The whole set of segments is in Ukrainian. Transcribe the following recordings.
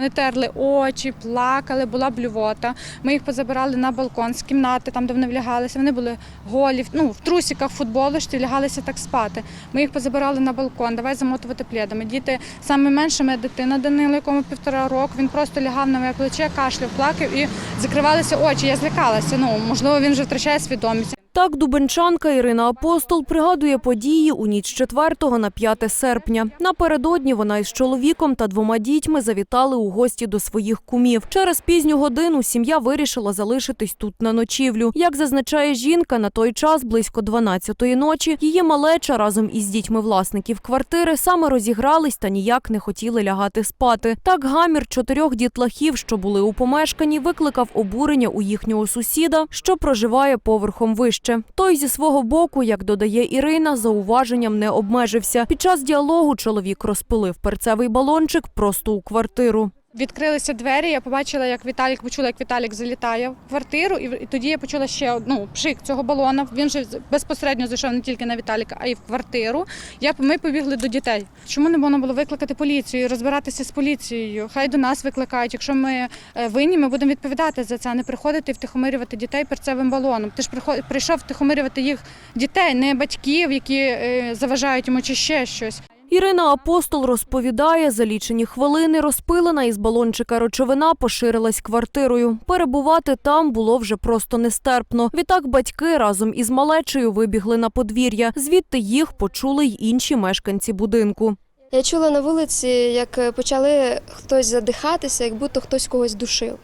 Вони терли очі, плакали, була блювота. Ми їх позабирали на балкон з кімнати, там де вони влягалися. Вони були голі, ну в трусиках, в футболочці, лягалися так спати. Ми їх позабирали на балкон, давай замотувати плідами. Діти саме менше моя дитина Данила, якому півтора року. Він просто лягав на моє плече, кашляв, плакав і закривалися очі. Я злякалася. Ну можливо, він вже втрачає свідомість. Так дубенчанка Ірина Апостол пригадує події у ніч з 4 на 5 серпня. Напередодні вона із чоловіком та двома дітьми завітали у гості до своїх кумів. Через пізню годину сім'я вирішила залишитись тут на ночівлю. Як зазначає жінка, на той час близько 12-ї ночі її малеча разом із дітьми власників квартири саме розігрались та ніяк не хотіли лягати спати. Так гамір чотирьох дітлахів, що були у помешканні, викликав обурення у їхнього сусіда, що проживає поверхом вище. Той зі свого боку, як додає Ірина, зауваженням не обмежився. Під час діалогу чоловік розпилив перцевий балончик просто у квартиру. Відкрилися двері. Я побачила, як Віталік почула, як Віталік залітає в квартиру, і, тоді я почула ще одну пшик цього балона. Він же безпосередньо зайшов не тільки на Віталіка, а й в квартиру. Я ми побігли до дітей. Чому не можна було викликати поліцію, і розбиратися з поліцією? Хай до нас викликають. Якщо ми е, винні, ми будемо відповідати за це, а не приходити і втихомирювати дітей перцевим балоном. Ти ж прийшов втихомирювати їх дітей, не батьків, які е, заважають йому чи ще щось. Ірина Апостол розповідає, за лічені хвилини розпилена із балончика речовина поширилась квартирою. Перебувати там було вже просто нестерпно. Відтак батьки разом із малечею вибігли на подвір'я. Звідти їх почули й інші мешканці будинку. Я чула на вулиці, як е, почали хтось задихатися, як будто хтось когось душив.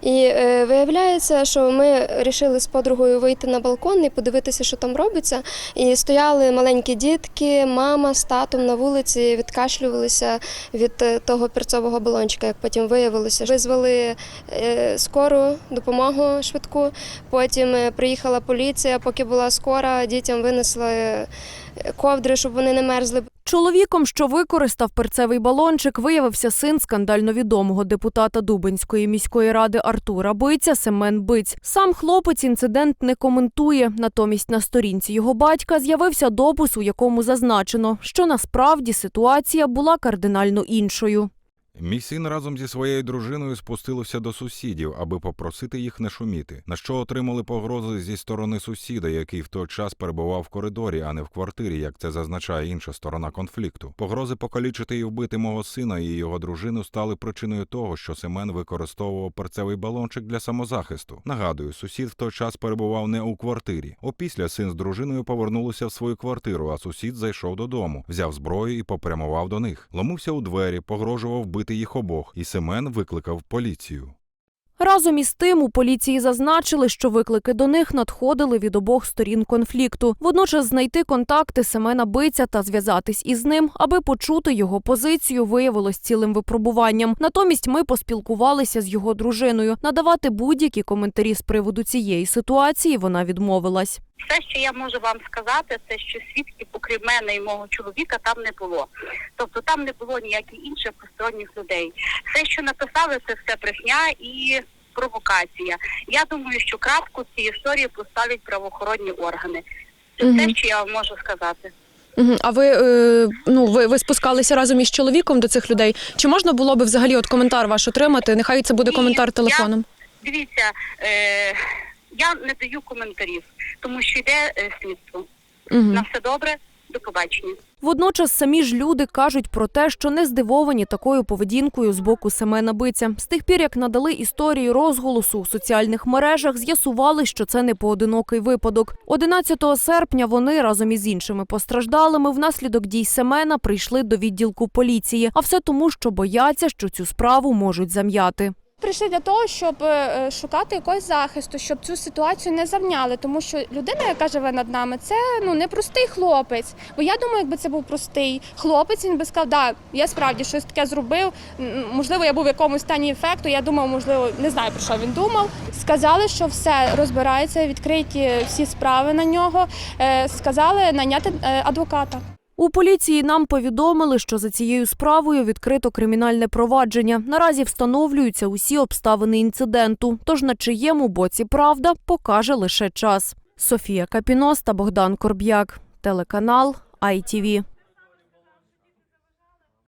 І е, виявляється, що ми вирішили з подругою вийти на балкон і подивитися, що там робиться. І стояли маленькі дітки, мама з татом на вулиці, відкашлювалися від е, того перцового балончика, як потім виявилося. Визвали е, скору допомогу швидку. Потім е, приїхала поліція, поки була скора, дітям винесли ковдри, щоб вони не мерзли. Чоловіком, що використав перцевий балончик, виявився син скандально відомого депутата Дубинської міської ради Артура Биця Семен Биць. Сам хлопець інцидент не коментує. Натомість на сторінці його батька з'явився допис, у якому зазначено, що насправді ситуація була кардинально іншою. Мій син разом зі своєю дружиною спустилися до сусідів, аби попросити їх не шуміти, на що отримали погрози зі сторони сусіда, який в той час перебував в коридорі, а не в квартирі, як це зазначає інша сторона конфлікту. Погрози покалічити і вбити мого сина і його дружину стали причиною того, що Семен використовував перцевий балончик для самозахисту. Нагадую, сусід в той час перебував не у квартирі. Опісля син з дружиною повернулися в свою квартиру, а сусід зайшов додому, взяв зброю і попрямував до них. Ломився у двері, погрожував вбити їх обох, і Семен викликав поліцію. Разом із тим у поліції зазначили, що виклики до них надходили від обох сторін конфлікту. Водночас знайти контакти Семена Биця та зв'язатись із ним, аби почути його позицію, виявилось цілим випробуванням. Натомість ми поспілкувалися з його дружиною. Надавати будь-які коментарі з приводу цієї ситуації вона відмовилась. Все, що я можу вам сказати, це що свідків, окрім мене і мого чоловіка, там не було. Тобто там не було ніяких інших посторонніх людей. Все, що написали, це все брехня і провокація. Я думаю, що крапку цій історії поставлять правоохоронні органи. Це все, що я вам можу сказати. Мгм. А ви, е, ну, ви, ви спускалися разом із чоловіком до цих людей? Чи можна було би взагалі от коментар ваш отримати? Нехай це буде коментар я- телефоном. Дивіться, е, я не даю коментарів, тому що йде е, слідство. Мгм. На все добре, до побачення. Водночас самі ж люди кажуть про те, що не здивовані такою поведінкою з боку Семена Биця. З тих пір, як надали історії розголосу у соціальних мережах, з'ясували, що це не поодинокий випадок. 11 серпня вони разом із іншими постраждалими внаслідок дій Семена прийшли до відділку поліції. А все тому, що бояться, що цю справу можуть зам'яти. Прийшли для того, щоб е, шукати якогось захисту, щоб цю ситуацію не завняли, тому що людина, яка живе над нами, це ну не простий хлопець. Бо я думаю, якби це був простий хлопець, він би сказав, да, я справді щось таке зробив. Можливо, я був в якомусь стані ефекту. Я думав, можливо, не знаю про що він думав. Сказали, що все розбирається, відкриті всі справи на нього. Е, Сказали наняти е, адвоката. У поліції нам повідомили, що за цією справою відкрито кримінальне провадження. Наразі встановлюються усі обставини інциденту. Тож на чиєму боці правда покаже лише час. Софія Капінос та Богдан Корб'як. Телеканал ITV.